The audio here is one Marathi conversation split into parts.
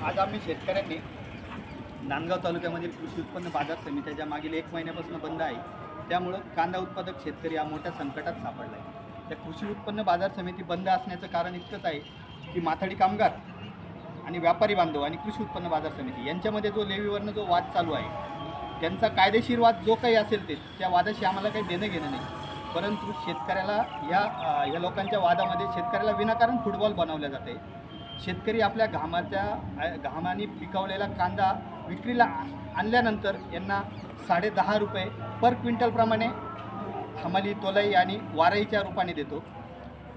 आज आम्ही शेतकऱ्यांनी नांदगाव तालुक्यामध्ये कृषी उत्पन्न बाजार समित्या ज्या मागील एक महिन्यापासून बंद आहे त्यामुळं कांदा उत्पादक शेतकरी हा मोठ्या संकटात सापडला आहे त्या कृषी उत्पन्न बाजार समिती बंद असण्याचं कारण इतकंच आहे की माथाडी कामगार आणि व्यापारी बांधव आणि कृषी उत्पन्न बाजार समिती यांच्यामध्ये जो लेवीवरनं जो वाद चालू आहे त्यांचा कायदेशीर वाद जो काही असेल ते त्या वादाशी आम्हाला काही देणं घेणं नाही. परंतु शेतकऱ्याला या या लोकांच्या वादामध्ये शेतकऱ्याला विनाकारण फुटबॉल बनवल्या जाते शेतकरी आपल्या घामाच्या घामाने पिकवलेला कांदा विक्रीला आणल्यानंतर यांना साडेदहा रुपये पर क्विंटलप्रमाणे हमाली तोलाई आणि वाराईच्या रूपाने देतो.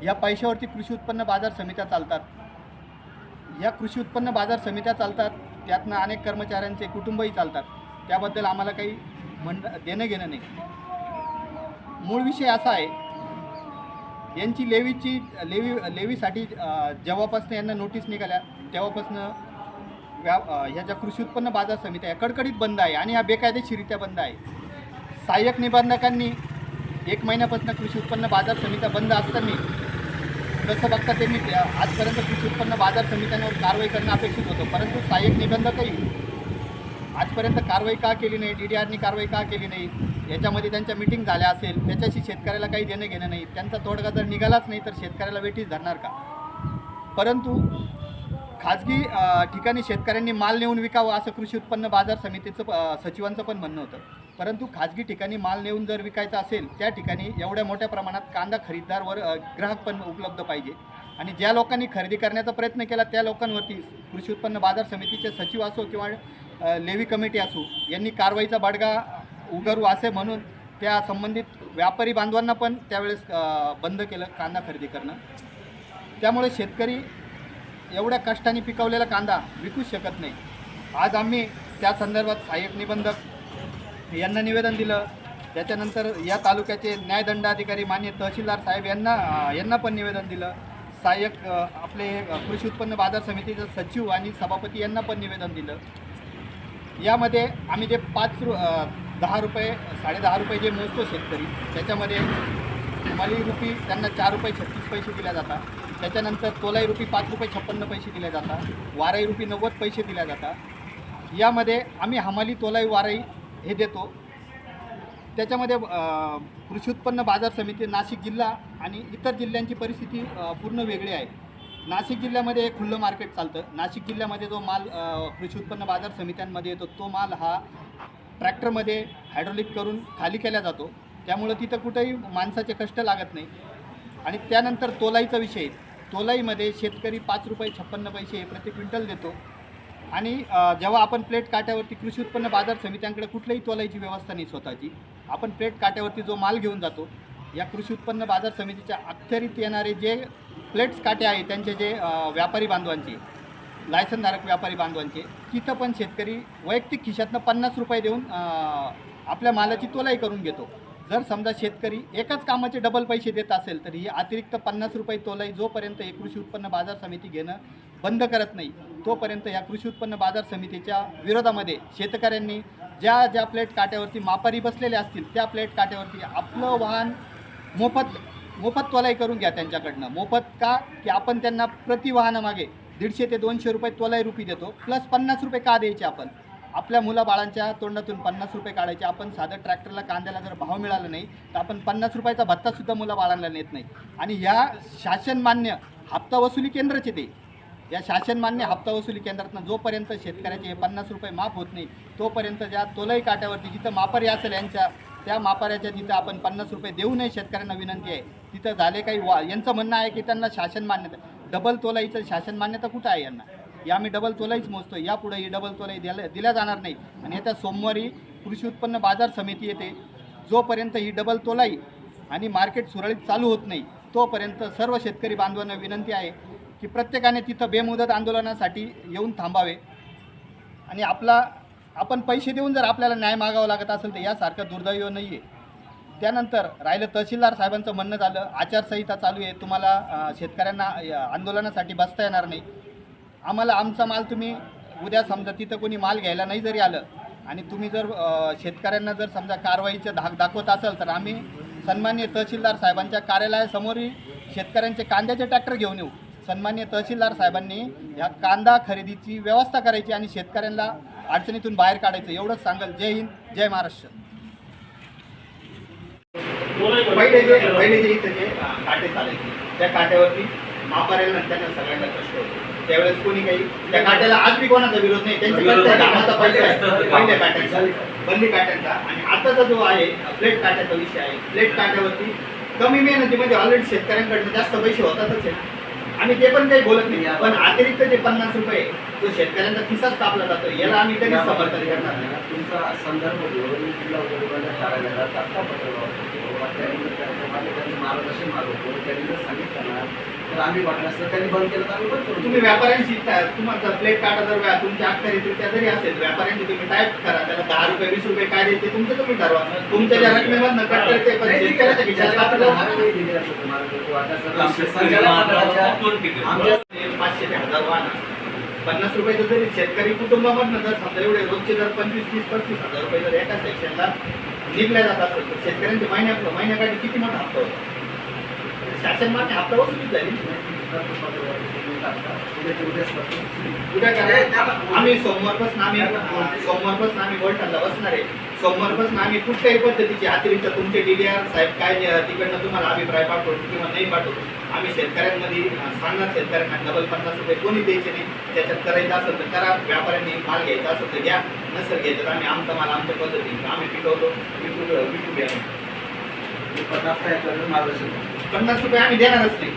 या पैशावरती कृषी उत्पन्न बाजार समित्या चालतात. या कृषी उत्पन्न बाजार समित्या चालतात. त्यातनं अनेक कर्मचाऱ्यांचे कुटुंबही चालतात. त्याबद्दल आम्हाला काही म्हण देणं घेणं नाही. मूळ विषय असा आहे यांची लेवीची लेवी लेवीसाठी जेव्हापासून यांना नोटीस निघाल्या तेव्हापासून व्या ह्या ज्या कृषी उत्पन्न बाजार समित्या या कडकडीत बंद आहे आणि ह्या बेकायदेशीरित्या बंद आहे. सहाय्यक निबंधकांनी एक महिन्यापासून कृषी उत्पन्न बाजार समित्या बंद असताना कसं बघता त्यांनी आजपर्यंत कृषी उत्पन्न बाजार समित्यांवर कारवाई करणं अपेक्षित होतं परंतु सहाय्यक निबंधकही आजपर्यंत कारवाई का केली नाही डी डी आरनी कारवाई का केली नाही याच्यामध्ये त्यांच्या मिटिंग झाल्या असेल त्याच्याशी शेतकऱ्याला काही देणं घेणं नाही. त्यांचा तोडगा जर निघालाच नाही तर शेतकऱ्याला वेठीच धरणार का? परंतु खाजगी ठिकाणी शेतकऱ्यांनी माल नेऊन विकावं असं कृषी उत्पन्न बाजार समितीचं सचिवांचं पण म्हणणं होतं. परंतु खाजगी ठिकाणी माल नेऊन जर विकायचा असेल त्या ठिकाणी एवढ्या मोठ्या प्रमाणात कांदा खरीददारवर ग्राहक पण उपलब्ध पाहिजे. आणि ज्या लोकांनी खरेदी करण्याचा प्रयत्न केला त्या लोकांवरती कृषी उत्पन्न बाजार समितीचे सचिव असो किंवा लेवी कमिटी असो यांनी कारवाईचा बडगा उगरू असे म्हणून त्या संबंधित व्यापारी बांधवांना पण त्यावेळेस बंद केलं कांदा खरेदी करणं. त्यामुळे शेतकरी एवढ्या कष्टाने पिकवलेला कांदा विकूच शकत नाही. आज आम्ही त्या संदर्भात सहाय्यक निबंधक यांना निवेदन दिलं. त्याच्यानंतर या तालुक्याचे न्यायदंडाधिकारी मान्य तहसीलदार साहेब यांना यांना पण निवेदन दिलं. सहाय्यक आपले कृषी उत्पन्न बाजार समितीचे सचिव आणि सभापती यांना पण निवेदन दिलं. यामध्ये आम्ही जे पाच रु दहा रुपये साडेदहा रुपये जे मोजतो शेतकरी त्याच्यामध्ये हमाली रुपी त्यांना चार रुपये छत्तीस पैसे दिल्या जातात. त्याच्यानंतर तोलाई रुपी पाच रुपये छप्पन्न पैसे दिल्या जातात. वाराई रुपी नव्वद पैसे दिल्या जातात. यामध्ये आम्ही हमाली तोलाई वाराई हे देतो. त्याच्यामध्ये कृषी उत्पन्न बाजार समिती नाशिक जिल्हा आणि इतर जिल्ह्यांची परिस्थिती पूर्ण वेगळी आहे. नाशिक जिल्ह्यामध्ये खुल्लं मार्केट चालतं. नाशिक जिल्ह्यामध्ये जो माल कृषी उत्पन्न बाजार समित्यांमध्ये येतो तो माल हा ट्रॅक्टरमध्ये हायड्रोलिक करून खाली केला जातो. त्यामुळं तिथं कुठंही माणसाचे कष्ट लागत नाही. आणि त्यानंतर तोलाईचा विषय. तोलाईमध्ये शेतकरी पाच रुपये छप्पन्न पैसे प्रति क्विंटल देतो. आणि जेव्हा आपण प्लेट काट्यावरती कृषी उत्पन्न बाजार समित्यांकडे कुठल्याही तोलाईची व्यवस्था नाही स्वतःची. आपण प्लेट काट्यावरती जो माल घेऊन जातो या कृषी उत्पन्न बाजार समितीच्या अखत्यारीत येणारे जे प्लेट्स काटे आहे त्यांचे जे व्यापारी बांधवांचे लायसनधारक व्यापारी बांधवांचे. तिथं पण शेतकरी वैयक्तिक खिशातनं पन्नास रुपये देऊन आपल्या मालाची तोलाई करून घेतो. जर समजा शेतकरी एकाच कामाचे डबल पैसे देत असेल तर ही अतिरिक्त पन्नास रुपये तोलाई जोपर्यंत हे कृषी उत्पन्न बाजार समिती घेणं बंद करत नाही तोपर्यंत या कृषी उत्पन्न बाजार समितीच्या विरोधामध्ये शेतकऱ्यांनी ज्या ज्या प्लेट काट्यावरती मापारी बसलेले असतील त्या प्लेट काट्यावरती आपलं वाहन मोफत मोफत तोलाई करून घ्या त्यांच्याकडनं. मोफत का? की आपण त्यांना प्रति वाहनामागे दीडशे ते दोनशे रुपये तोलाई रुपी देतो. प्लस पन्नास रुपये का द्यायचे आपण? आपल्या मुलाबाळांच्या तोंडातून पन्नास रुपये काढायचे. आपण साधं ट्रॅक्टरला कांद्याला जर भाव मिळाला नाही तर आपण पन्नास रुपयाचा भत्तासुद्धा मुलाबाळांना नेत नाही. आणि ह्या शासनमान्य हप्ता वसुली केंद्राचे ते. या शासनमान्य हप्ता वसुली केंद्रातनं जोपर्यंत शेतकऱ्याचे हे पन्नास रुपये माफ होत नाही तोपर्यंत ज्या तोलाई काट्यावरती जिथं मापारी असेल यांच्या त्या मापाऱ्याच्या जिथं आपण पन्नास रुपये देऊ नये शेतकऱ्यांना विनंती आहे तिथं झाले काही वा यांचं म्हणणं आहे की त्यांना शासन मान्यता डबल तोलाईचं शासन मान्यता कुठं आहे यांना? या आम्ही डबल तोलाईच मोजतो यापुढे ही डबल तोलाई दिल्या दिल्या जाणार नाही आणि येत्या सोमवारी कृषी उत्पन्न बाजार समिती येते. जोपर्यंत ही डबल तोलाई आणि मार्केट सुरळीत चालू होत नाही तोपर्यंत सर्व शेतकरी बांधवांना विनंती आहे की प्रत्येकाने तिथं बेमुदत आंदोलनासाठी येऊन थांबावे. आणि आपला आपण पैसे देऊन जर आपल्याला न्याय मागावा लागत असेल तर यासारखं दुर्दैव नाही आहे त्यानंतर राहिलं तहसीलदार साहेबांचं म्हणणं झालं आचारसंहिता चालू आहे तुम्हाला शेतकऱ्यांना आंदोलनासाठी बसता येणार नाही. आम्हाला आमचा माल तुम्ही उद्या समजा तिथं कोणी माल घ्यायला नाही जरी आलं आणि तुम्ही जर शेतकऱ्यांना जर समजा कारवाईचं धाक दाखवत असाल तर आम्ही सन्मान्य तहसीलदार साहेबांच्या कार्यालयासमोरही शेतकऱ्यांचे कांद्याचे ट्रॅक्टर घेऊन येऊ. सन्मान्य तहसीलदार साहेबांनी ह्या कांदा खरेदीची व्यवस्था करायची आणि शेतकऱ्यांना अडचणीतून बाहेर काढायचं एवढंच सांगल. जय हिंद जय महाराष्ट्र. पहिले जे पहिले जे इथं जे काटे चालायचे त्या काट्यावरती मापाऱ्याला त्यांना सगळ्यांना कष्ट होते. त्यावेळेस कोणी काही त्या काट्याला आज बी कोणाचा विरोध नाही त्यांच्याकडे कामाचा पैसा आहे. पहिल्या काट्यांचा. बंदी काट्यांचा. आणि आताचा जो आहे प्लेट काट्याचा विषय आहे. प्लेट काट्यावरती कमी मेहनतीमध्ये ऑलरेडी शेतकऱ्यांकडनं जास्त पैसे होतातच आहे आम्ही ते पण काही बोलत नाही. पण अतिरिक्त जे पन्नास रुपये जो शेतकऱ्यांचा खिसाच कापला जातो याला आम्ही कधीच समर्थन करणार नाही. तुमचा संदर्भ घेऊन जिल्हा त्यांनी त्याप्रमाणे मार्गदर्शन मागवतो त्यांनी जर सांगितलं तर आम्ही त्यांनी बंद केलं तर आम्ही बंद करू तुम्ही व्यापाऱ्यांशी त्या- तुमचा प्लेट काटा जर व्या- तुमच्या अखत्यारीत्या जरी असेल व्यापाऱ्यांशी तुम्ही टाईप करा. त्याला दहा रुपये वीस रुपये काय देते तुमचं तुम्ही ठरवा. तुमच्या ज्या रकमेवर नकट करते पण. शेतकऱ्याच्या नाही. तुम्हाला जर तो आता सर आमच्या संचालक मंडळाच्या- आमच्या पाचशे ते हजार वाहन. असतात. पन्नास रुपयाचं जरी शेतकरी कुटुंबामधनं जर समजा एवढे रोजचे जर पंचवीस तीस पस्तीस हजार रुपये जर एका सेक्शनला निघल्या जात असेल तर शेतकऱ्यांचे महिन्या महिन्याकाठी किती मोठा हप्ता होतो? शासन मान्य हप्ता वसूल झाली. उद्याच उद्या आम्ही सोमवारपासून आम्ही सोमवारपासून आम्ही गोल्टाला बसणार आहे. सोमवारपासून आम्ही कुठल्याही पद्धतीची अतिरिक्त तुमचे डी डी आर साहेब काय तिकडनं तुम्हाला अभिप्राय पाठवतो किंवा नाही पाठवतो. आम्ही शेतकऱ्यांमध्ये सांगणार शेतकऱ्यांना डबल पन्नास रुपये कोणी द्यायचे नाही. त्याच्यात करायचं असेल तर करा. व्यापाऱ्यांनी माल घ्यायचा असेल तर घ्या. नसेल घ्यायचं तर आम्ही आमचा माल आमच्या पद्धतीने आम्ही पिकवतो विकू विकू घ्या. पन्नास मार्गदर्शन करतो. पन्नास रुपये आम्ही देणारच नाही.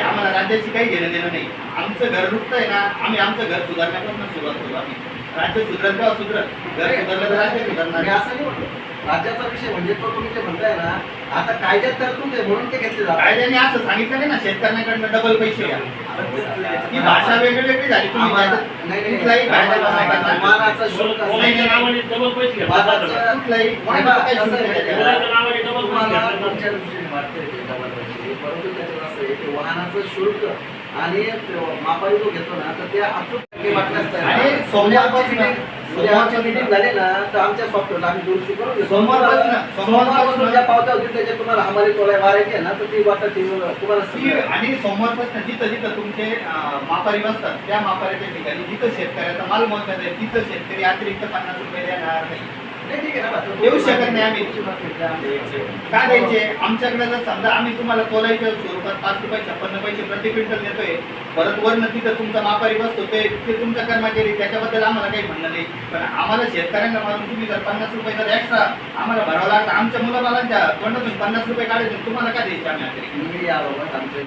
आम्हाला राज्याशी काही घेणं देणं नाही. आमचं घर रुटतंय ना आम्ही आमचं घर सुधारण्यापासून सुरुवात करू आम्ही. राज्य सुधरत तेव्हा सुधरत? घर सुधारलं तर राज्य सुधारणार. असं नाही राज्याचा विषय म्हणजे तो तुम्ही जे म्हणताय ना आता कायद्यात तरतूद आहे म्हणून ते घेतले जातात. कायद्याने असं सांगितलं नाही ना शेतकऱ्यांकडनं डबल पैसे घ्या. ही भाषा वेगळी वेगळी झाली. तुम्ही आम्हाला- त्याच्यात नाही, नाही, कुठलाही कायदा कुठलाही कोणाचं काही शुल्क तुमच्या दृष्टीने वाटतंय ते डबल पैसे, परंतु त्याच्यात असं आहे की वाहनाचं शुल्क आणि मापारी जो घेतो ना तर ते अचूक टक्के वाटलं असतं आणि सोमवारपासून- सोमवारची मिटिंग झाली ना तर आमच्या सॉफ्टवेअरला आम्ही दुरुस्ती करून घेऊ. सोमवारपासून- सोमवारपासून ज्या पावत्या होतील तुम्हाला मारायची आहे ना तर ती वाटत ती तुम्हाला ती समजेल. आणि सोमवारपासून जिथं जिथं तुमचे अं, मापारी बसतात त्या मापाऱ्याच्या ठिकाणी जिथं शेतकऱ्याचा माल मोजण्यात आहे तिथं शेतकरी अतिरिक्त पन्नास रुपये देणार नाही. देऊ शकत नाही आम्ही. काय द्यायचे? आमच्याकडे जर समजा आम्ही तुम्हाला तोलायच्या स्वरूपात पाच रुपये छप्पन्न पैसे प्रति क्विंटल देतोय परत वरनं तिथं तुमचा मापारी बसतो ते ते तुमचा कर्मचारी त्याच्याबद्दल आम्हाला काही म्हणणं नाही. पण आम्हाला शेतकऱ्यांना मारून तुम्ही जर पन्नास रुपये जर एक्स्ट्रा आम्हाला भरावं लागतं आमच्या मुलाबालांच्या तोंडातून पन्नास रुपये काढायचे तुम्हाला काय द्यायचे आम्ही याबाबत आमचे